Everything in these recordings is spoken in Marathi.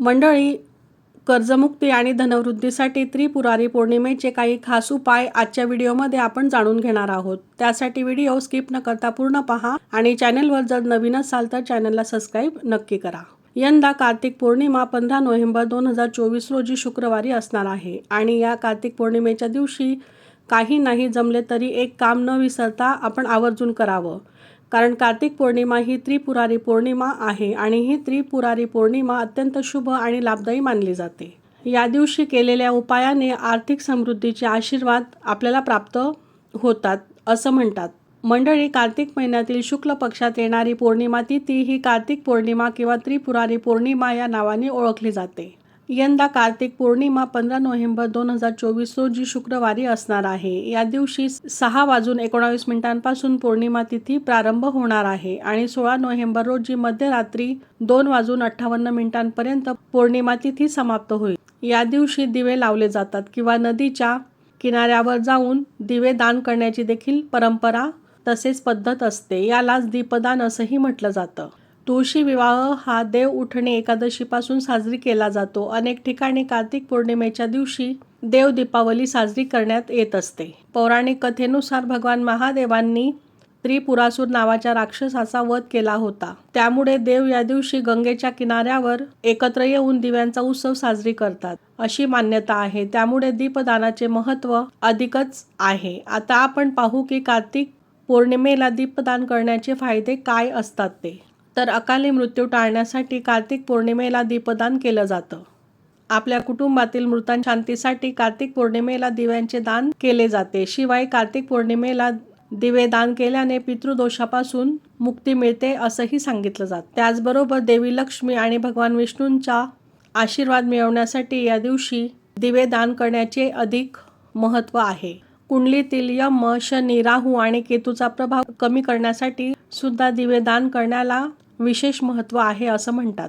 मंडळी कर्जमुक्ती आणि धनवृद्धीसाठी त्रिपुरारी पौर्णिमेचे काही खास उपाय आजच्या व्हिडिओमध्ये आपण जाणून घेणार आहोत. त्यासाठी व्हिडिओ स्किप न करता पूर्ण पहा आणि चॅनलवर जर नवीन असाल तर चॅनलला सबस्क्राईब नक्की करा. यंदा कार्तिक पौर्णिमा पंधरा नोव्हेंबर दोन हजार चोवीस रोजी शुक्रवारी असणार आहे आणि या कार्तिक पौर्णिमेच्या दिवशी काही नाही जमले तरी एक काम न विसरता आपण आवर्जून करावं. कारण कार्तिक पौर्णिमा ही त्रिपुरारी पौर्णिमा आहे आणि ही त्रिपुरारी पौर्णिमा अत्यंत शुभ आणि लाभदायी मानली जाते. या दिवशी केलेल्या उपायाने आर्थिक समृद्धीचे आशीर्वाद आपल्याला प्राप्त होतात असं म्हणतात. मंडळी कार्तिक महिन्यातील शुक्ल पक्षात येणारी पौर्णिमा तिथी ही कार्तिक पौर्णिमा किंवा त्रिपुरारी पौर्णिमा या नावाने ओळखली जाते. यंदा कार्तिक पौर्णिमा पंधरा नोव्हेंबर दोन हजार चोवीस रोजी शुक्रवारी असणार आहे. या दिवशी सहा वाजून एकोणावीस मिनिटांपासून पौर्णिमा तिथी प्रारंभ होणार आहे आणि सोळा नोव्हेंबर रोजी मध्यरात्री दोन वाजून अठ्ठावन्न मिनिटांपर्यंत पौर्णिमा तिथी समाप्त होईल. या दिवशी दिवे लावले जातात किंवा नदीच्या किनाऱ्यावर जाऊन दिवे दान करण्याची देखील परंपरा तसेच पद्धत असते. यालाच दीपदान असंही म्हटलं जातं. तुळशी विवाह हा देव उठणे एकादशीपासून साजरी केला जातो. अनेक ठिकाणी कार्तिक पौर्णिमेच्या दिवशी देव दीपावली साजरी करण्यात येत असते. पौराणिक कथेनुसार भगवान महादेवांनी त्रिपुरासूर नावाच्या राक्षसाचा वध केला होता. त्यामुळे देव या दिवशी गंगेच्या किनाऱ्यावर एकत्र येऊन दिव्यांचा उत्सव साजरी करतात अशी मान्यता आहे. त्यामुळे दीपदानाचे महत्त्व अधिकच आहे. आता आपण पाहू की कार्तिक पौर्णिमेला दीपदान करण्याचे फायदे काय असतात ते. तर अकाली मृत्यू टाळण्यासाठी कार्तिक पौर्णिमेला दीपदान केलं जातं. आपल्या कुटुंबातील मृतांच्या शांतीसाठी कार्तिक पौर्णिमेला दिव्यांचे दान केले जाते. शिवाय कार्तिक पौर्णिमेला दिवे दान केल्याने पितृदोषापासून मुक्ती मिळते असंही सांगितलं जातं. त्याचबरोबर देवी लक्ष्मी आणि भगवान विष्णूंचा आशीर्वाद मिळवण्यासाठी या दिवशी दिवे दान करण्याचे अधिक महत्त्व आहे. कुंडलीतील यम शनी राहू आणि केतूचा प्रभाव कमी करण्यासाठी सुद्धा दिवे दान करण्याला विशेष महत्त्व आहे असं म्हणतात.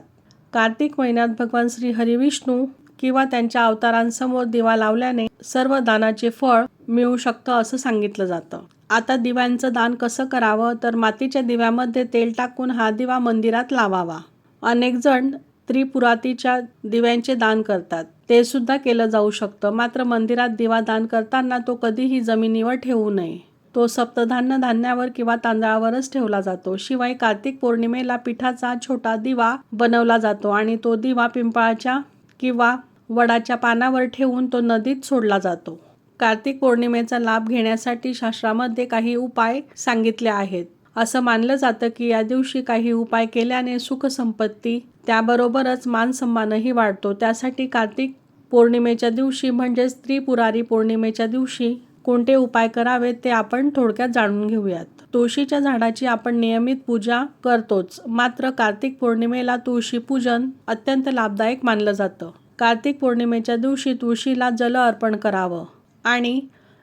कार्तिक महिन्यात भगवान श्री हरिविष्णू किंवा त्यांच्या अवतारांसमोर दिवा लावल्याने सर्व दानाचे फळ मिळू शकतं असं सांगितलं जातं. आता दिव्यांचं दान कसं करावं? तर मातीच्या दिव्यामध्ये तेल टाकून हा दिवा मंदिरात लावावा. अनेक जण त्रिपुरातीच्या दिव्यांचे दान करतात. ते सुद्धा केलं जाऊ शकतं. मात्र मंदिरात दिवा दान करताना तो कधीही जमिनीवर ठेवू नये. तो सप्तधान्य धान्यावर किंवा तांदळावरच ठेवला जातो. शिवाय कार्तिक पौर्णिमेला पिठाचा छोटा दिवा बनवला जातो आणि तो दिवा पिंपळाच्या किंवा वडाच्या पानावर ठेवून तो नदीत सोडला जातो. कार्तिक पौर्णिमेचा लाभ घेण्यासाठी शास्त्रामध्ये काही उपाय सांगितले आहेत. असं मानलं जातं की या दिवशी काही उपाय केल्याने सुखसंपत्ती त्याबरोबरच मानसन्मानही वाढतो. त्यासाठी कार्तिक पौर्णिमेच्या दिवशी म्हणजेच त्रिपुरारी पौर्णिमेच्या दिवशी कोणते उपाय करावेत ते आपण थोडक्यात जाणून घेऊयात. तुळशीच्या झाडाची आपण नियमित पूजा करतोच. मात्र कार्तिक पौर्णिमेला तुळशी पूजन अत्यंत लाभदायक मानलं जातं. कार्तिक पौर्णिमेच्या दिवशी तुळशीला जल अर्पण करावं आणि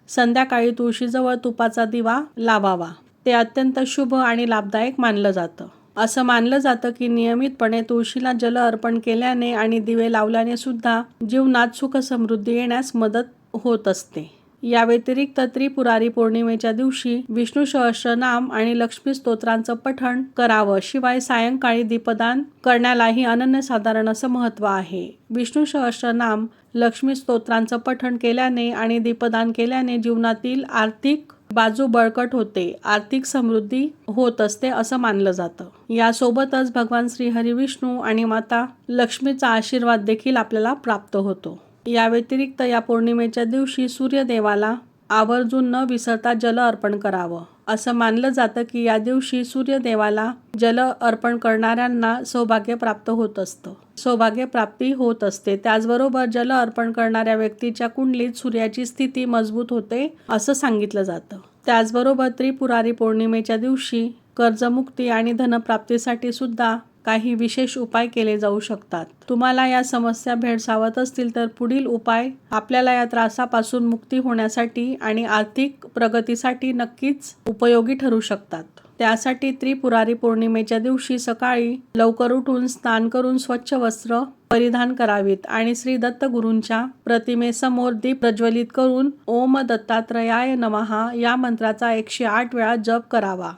संध्याकाळी तुळशीजवळ तुपाचा दिवा लावावा. ते अत्यंत शुभ आणि लाभदायक मानलं जातं. असं मानलं जातं की नियमितपणे तुळशीला जल अर्पण केल्याने आणि दिवे लावल्याने सुद्धा जीवनात सुख समृद्धी येण्यास मदत होत असते. या व्यतिरिक्त त्रिपुरारी पौर्णिमेच्या दिवशी विष्णू सहस्रनाम आणि लक्ष्मी स्तोत्रांचं पठण करावं शिवाय सायंकाळी दीपदान करण्यालाही अनन्यसाधारण असं महत्त्व आहे. विष्णू सहस्रनाम लक्ष्मी स्तोत्रांचं पठण केल्याने आणि दीपदान केल्याने जीवनातील आर्थिक बाजू बळकट होते आर्थिक समृद्धी होत असते असं मानलं जातं. यासोबतच भगवान श्री हरिविष्णू आणि माता लक्ष्मीचा आशीर्वाद देखील आपल्याला प्राप्त होतो. या व्यतिरिक्त या पौर्णिमेच्या दिवशी सूर्यदेवाला आवर्जून न विसरता जल अर्पण करावं. असं मानलं जातं की या दिवशी सूर्यदेवाला जल अर्पण करणाऱ्यांना सौभाग्य प्राप्त होत असतं. सौभाग्य प्राप्ती होत असते. त्याचबरोबर जल अर्पण करणाऱ्या व्यक्तीच्या कुंडलीत सूर्याची स्थिती मजबूत होते असं सांगितलं जातं. त्याचबरोबर त्रिपुरारी पौर्णिमेच्या दिवशी कर्जमुक्ती आणि धनप्राप्तीसाठी सुद्धा काही विशेष उपाय केले जाऊ शकतात. तुम्हाला या समस्या भेडसावत असतील तर पुढील उपाय आपल्याला या त्रासापासून मुक्ती होण्यासाठी आणि आर्थिक प्रगतीसाठी नक्कीच उपयोगी ठरू शकतात. त्यासाठी त्रिपुरारी पौर्णिमेच्या दिवशी सकाळी लवकर उठून स्नान करून स्वच्छ वस्त्र परिधान करावीत आणि श्री दत्तगुरूंच्या प्रतिमेसमोर दीप प्रज्वलित करून ओम दत्तात्रयाय नमहा या मंत्राचा एकशे आठ वेळा जप करावा.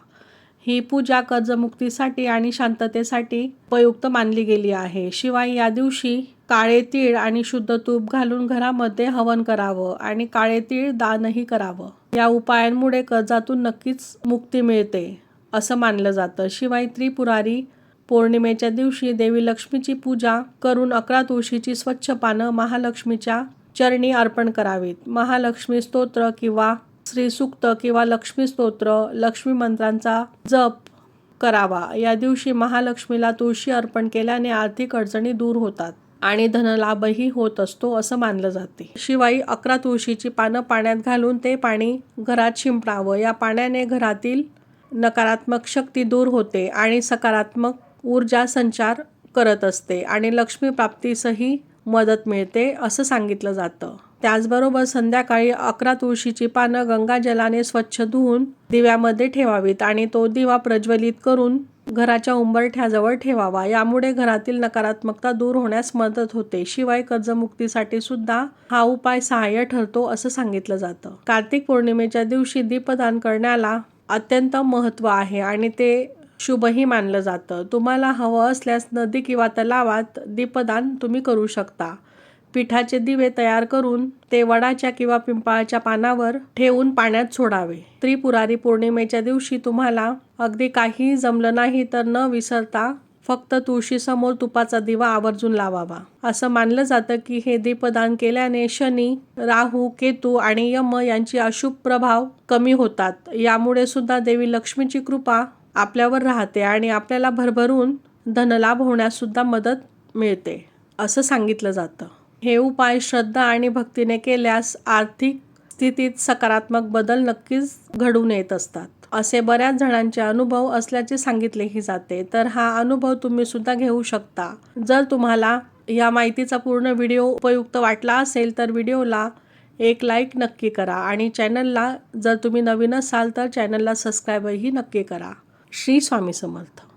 ही पूजा कर्जमुक्तीसाठी आणि शांततेसाठी उपयुक्त मानली गेली आहे. शिवाय या दिवशी काळे तीळ आणि शुद्ध तूप घालून घरामध्ये हवन करावं आणि काळे तीळ दानही करावं. या उपायांमुळे कर्जातून नक्कीच मुक्ती मिळते असं मानलं जातं. शिवाय त्रिपुरारी पौर्णिमेच्या दिवशी देवी लक्ष्मीची पूजा करून अकरा तुळशीची स्वच्छ पानं महालक्ष्मीच्या चरणी अर्पण करावीत. महालक्ष्मी स्तोत्र किंवा श्रीसूक्त किंवा लक्ष्मी स्तोत्र लक्ष्मी मंत्रांचा जप करावा. या दिवशी महालक्ष्मीला तुळशी अर्पण केल्याने आर्थिक अडचणी दूर होतात आणि धनलाभही होत असतो असं मानलं जाते. शिवाय अकरा तुळशीची पानं पाण्यात घालून ते पाणी घरात शिंपडावं. या पाण्याने घरातील नकारात्मक शक्ती दूर होते आणि सकारात्मक ऊर्जा संचार करत असते आणि लक्ष्मी प्राप्तीसही मदत मिळते असं सांगितलं जातं. त्याचबरोबर संध्याकाळी अकरा तुळशीची पानं गंगाजलाने स्वच्छ धुवून दिव्यामध्ये ठेवावीत आणि तो दिवा प्रज्वलित करून घराच्या उंबरठ्याजवळ ठेवावा. यामुळे घरातील नकारात्मकता दूर होण्यास मदत होते. शिवाय कर्जमुक्तीसाठी सुद्धा हा उपाय सहाय्य ठरतो असं सांगितलं जातं. कार्तिक पौर्णिमेच्या दिवशी दीपदान करण्याला अत्यंत महत्त्व आहे आणि ते शुभही मानलं जातं. तुम्हाला हवं असल्यास नदी किंवा तलावात दीपदान तुम्ही करू शकता. पिठाचे दिवे तयार करून ते वडाच्या किंवा पिंपळाच्या पानावर ठेवून पाण्यात सोडावे. त्रिपुरारी पौर्णिमेच्या दिवशी तुम्हाला अगदी काही जमलं नाही तर न विसरता फक्त तुळशीसमोर तुपाचा दिवा आवर्जून लावावा. असं मानलं जातं की हे दीपदान केल्याने शनी राहू केतू आणि यम यांची अशुभ प्रभाव कमी होतात. यामुळे सुद्धा देवी लक्ष्मीची कृपा आपल्यावर राहते आणि आपल्याला भरभरून धनलाभ होण्याससुद्धा मदत मिळते असं सांगितलं जातं. हे उपाय श्रद्धा आणि भक्तीने केल्यास आर्थिक स्थितीत सकारात्मक बदल नक्कीच घडून येत असतात. असे बऱ्याच जणांचे अनुभव असल्याचे सांगितलेही जाते. तर हा अनुभव तुम्ही सुद्धा घेऊ शकता. जर तुम्हाला या माहितीचा पूर्ण व्हिडिओ उपयुक्त वाटला असेल तर व्हिडिओला एक लाईक नक्की करा आणि चॅनलला जर तुम्ही नवीन असाल तर चॅनलला सबस्क्राईबही नक्की करा. श्री स्वामी समर्थ.